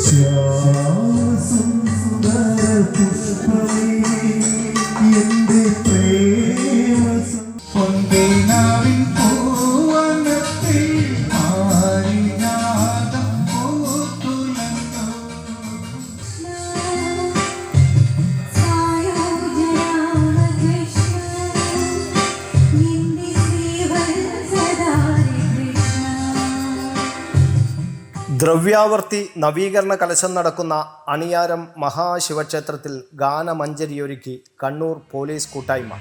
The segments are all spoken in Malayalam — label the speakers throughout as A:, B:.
A: See
B: ദ്രവ്യാവർത്തി നവീകരണ കലശം നടക്കുന്ന അണിയാരം മഹാശിവക്ഷേത്രത്തിൽ ഗാനമഞ്ജരിയൊരുക്കി കണ്ണൂർ പോലീസ് കൂട്ടായ്മ.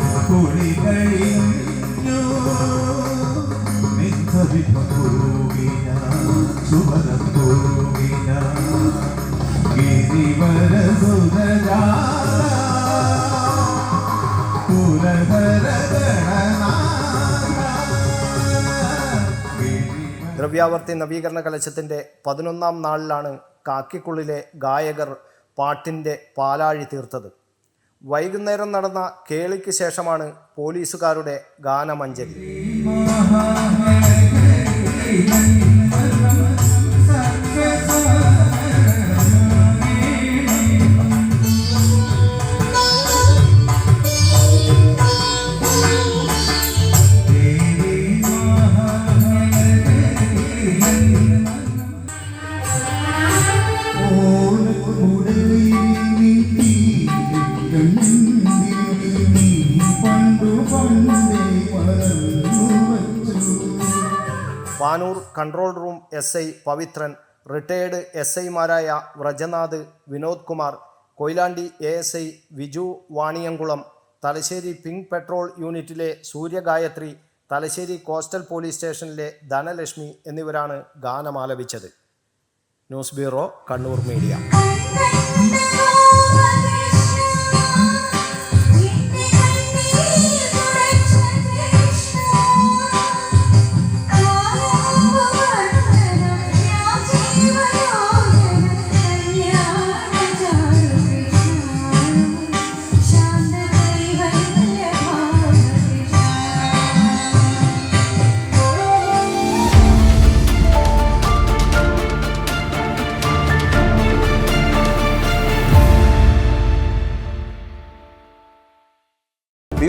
A: മഹിത
B: ദ്രവ്യാവർത്തി നവീകരണ കലശത്തിന്റെ പതിനൊന്നാം നാളിലാണ് കാക്കിക്കുള്ളിലെ ഗായകർ പാട്ടിന്റെ പാലാഴി തീർത്തത്. വൈകുന്നേരം നടന്ന കേളിക്ക് ശേഷമാണ് പോലീസുകാരുടെ ഗാനമഞ്ജരി Panoor control room S I Pavithran retired S ഐമാരായ Vrajanath Vinod Kumar Koyilandy A S I Viju Vaniyamkulam Thalassery pink patrol യൂണിറ്റിലെ സൂര്യഗായത്രി തലശ്ശേരി കോസ്റ്റൽ പോലീസ് സ്റ്റേഷനിലെ ധനലക്ഷ്മി എന്നിവരാണ് ഗാനമാലപിച്ചത്. News bureau Kannur media.